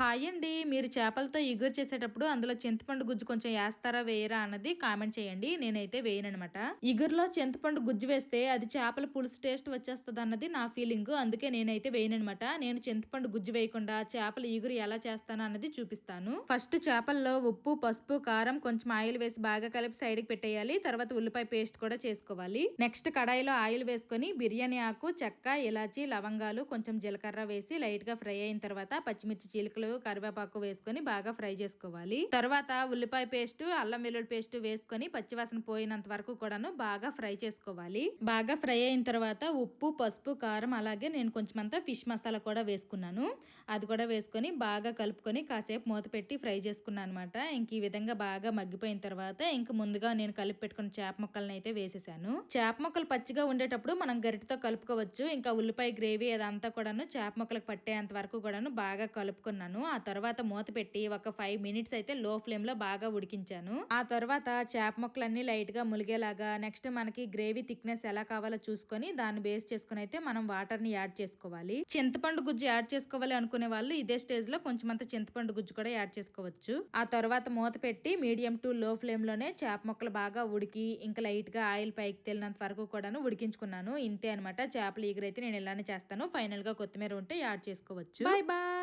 Hi అండి మీరు చేపలతో ఎగురు చేసేటప్పుడు అందులో చింతపండు గుజ్జు కొంచెం వేస్తారా వేయరా అన్నది కామెంట్ చేయండి. నేనైతే వేయనమాట ఇగురులో చింతపండు గుజ్జు వేస్తే అది చేపల పులుసు టేస్ట్ వచ్చేస్తుంది అన్నది నా ఫీలింగ్. అందుకే నేనైతే వేయనమాట నేను చింతపండు గుజ్జు వేయకుండా చేపల ఇగురు ఎలా చేస్తాను అన్నది చూపిస్తాను. ఫస్ట్ చేపల్లో ఉప్పు పసుపు కారం కొంచెం ఆయిల్ వేసి బాగా కలిపి సైడ్కి పెట్టేయాలి. తర్వాత ఉల్లిపాయ పేస్ట్ కూడా చేసుకోవాలి. నెక్స్ట్ కడాయిలో ఆయిల్ వేసుకొని బిర్యానీ ఆకు చెక్క ఇలాచి లవంగాలు కొంచెం జీలకర్ర వేసి లైట్గా ఫ్రై అయిన తర్వాత పచ్చిమిర్చి చీలికలు కరివేపాకు వేసుకొని బాగా ఫ్రై చేసుకోవాలి. తర్వాత ఉల్లిపాయ పేస్ట్ అల్లం వెల్లుల్లి పేస్ట్ వేసుకొని పచ్చివాసన పోయినంత వరకు కూడాను బాగా ఫ్రై చేసుకోవాలి. బాగా ఫ్రై అయిన తర్వాత ఉప్పు పసుపు కారం అలాగే నేను కొంచెం అంతా ఫిష్ మసాలా కూడా వేసుకున్నాను. అది కూడా వేసుకొని బాగా కలుపుకొని కాసేపు మూత పెట్టి ఫ్రై చేసుకున్నాను అనమాట ఇంక ఈ విధంగా బాగా మగ్గిపోయిన తర్వాత ఇంక ముందుగా నేను కలిపి పెట్టుకున్న చేప ముక్కలను అయితే వేసేసాను. చేప ముక్కలు పచ్చిగా ఉండేటప్పుడు మనం గరిటతో కలుపుకోవచ్చు. ఇంకా ఉల్లిపాయ గ్రేవీ అదంతా కూడాను చేప ముక్కలకు పట్టేంత వరకు కూడాను బాగా కలుపుకున్నాను. ఆ తర్వాత మూత పెట్టి ఒక ఫైవ్ మినిట్స్ అయితే లో ఫ్లేమ్లో బాగా ఉడికించాను. ఆ తర్వాత చేప ముక్కలన్నీ లైట్గా ములిగేలాగా నెక్స్ట్ మనకి గ్రేవీ థిక్నెస్ ఎలా కావాలో చూసుకొని దాన్ని బేస్ చేసుకుని అయితే మనం వాటర్ని యాడ్ చేసుకోవాలి. చింతపండు గుజ్జు యాడ్ చేసుకోవాలి అనుకునే వాళ్ళు ఇదే స్టేజ్లో కొంచెం అంత చింతపండు గుజ్జు కూడా యాడ్ చేసుకోవచ్చు. ఆ తర్వాత మూత పెట్టి మీడియం టు లో ఫ్లేమ్లోనే చేప ముక్కలు బాగా ఉడికి ఇంకా లైట్గా ఆయిల్ పైకి తేలినంత వరకు కూడాను ఉడికించుకున్నాను. ఇంతే అనమాట చేపలు ఈగరైతే నేను ఇలానే చేస్తాను. ఫైనల్గా కొత్తిమీర ఉంటే యాడ్ చేసుకోవచ్చు. Bye bye